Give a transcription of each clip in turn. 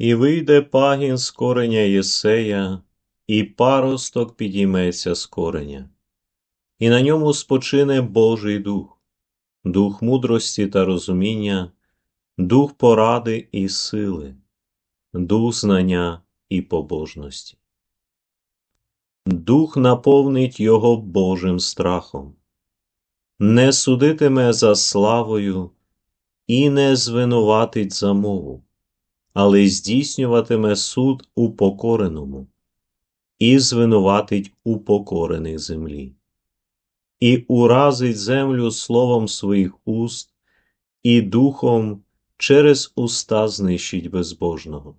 І вийде пагін з кореня Єсея, і паросток підійметься з кореня, і на ньому спочине Божий дух, дух мудрості та розуміння, дух поради і сили, дух знання і побожності. Дух наповнить його Божим страхом, не судитиме за славою і не звинуватить за мову, але здійснюватиме суд упокореному і звинуватить упокорених землі, і уразить землю словом своїх уст, і духом через уста знищить безбожного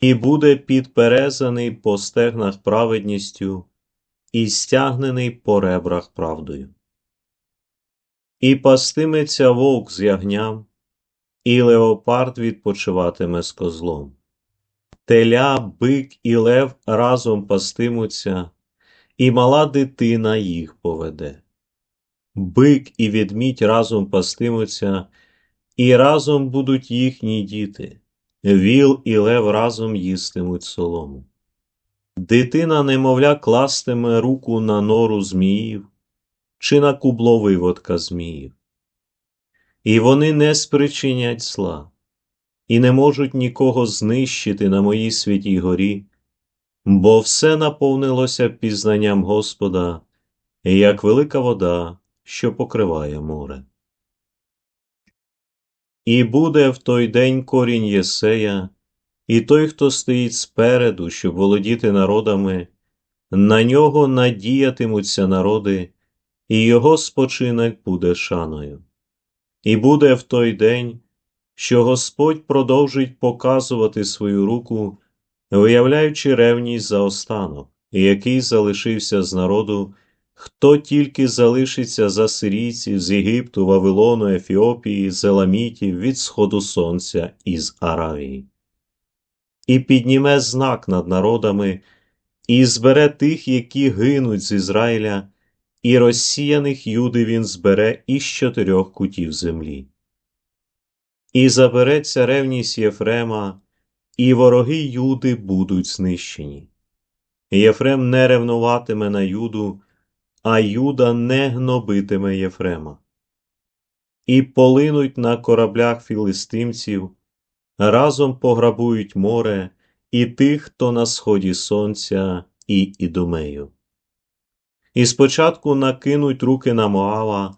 і буде підперезаний по стегнах праведністю і стягнений по ребрах правдою. І пастиметься вовк з ягням, і леопард відпочиватиме з козлом. Теля, бик і лев разом пастимуться, і мала дитина їх поведе. Бик і ведмідь разом пастимуться, і разом будуть їхні діти. Віл і лев разом їстимуть солому. Дитина, немовля, кластиме руку на нору зміїв чи на кубло виводка зміїв. І вони не спричинять зла, і не можуть нікого знищити на моїй святій горі, бо все наповнилося пізнанням Господа, як велика вода, що покриває море. І буде в той день корінь Єсея, і той, хто стоїть спереду, щоб володіти народами, на нього надіятимуться народи, і його спочинок буде шаною. І буде в той день, що Господь продовжить показувати свою руку, виявляючи ревність за останок, який залишився з народу. Хто тільки залишиться за сирійців з Єгипту, Вавилону, Ефіопії, Зеламітів від сходу сонця із Аравії, і підніме знак над народами, і збере тих, які гинуть з Ізраїля, і розсіяних юди він збере із чотирьох кутів землі. І забереться ревність Єфрема, і вороги Юди будуть знищені. Єфрем не ревнуватиме на Юду а Юда не гнобитиме Єфрема. І полинуть на кораблях філистимців, разом пограбують море і тих, хто на сході сонця і Ідумею. І спочатку накинуть руки на Моава,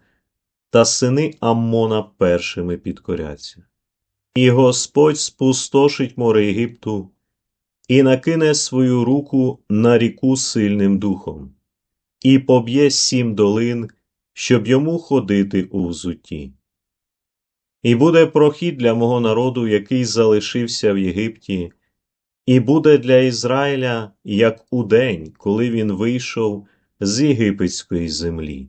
та сини Аммона першими підкоряться. І Господь спустошить море Єгипту і накине свою руку на ріку сильним духом і поб'є сім долин, щоб йому ходити у взутті. І буде прохід для мого народу, який залишився в Єгипті, і буде для Ізраїля як у день, коли він вийшов з єгипетської землі.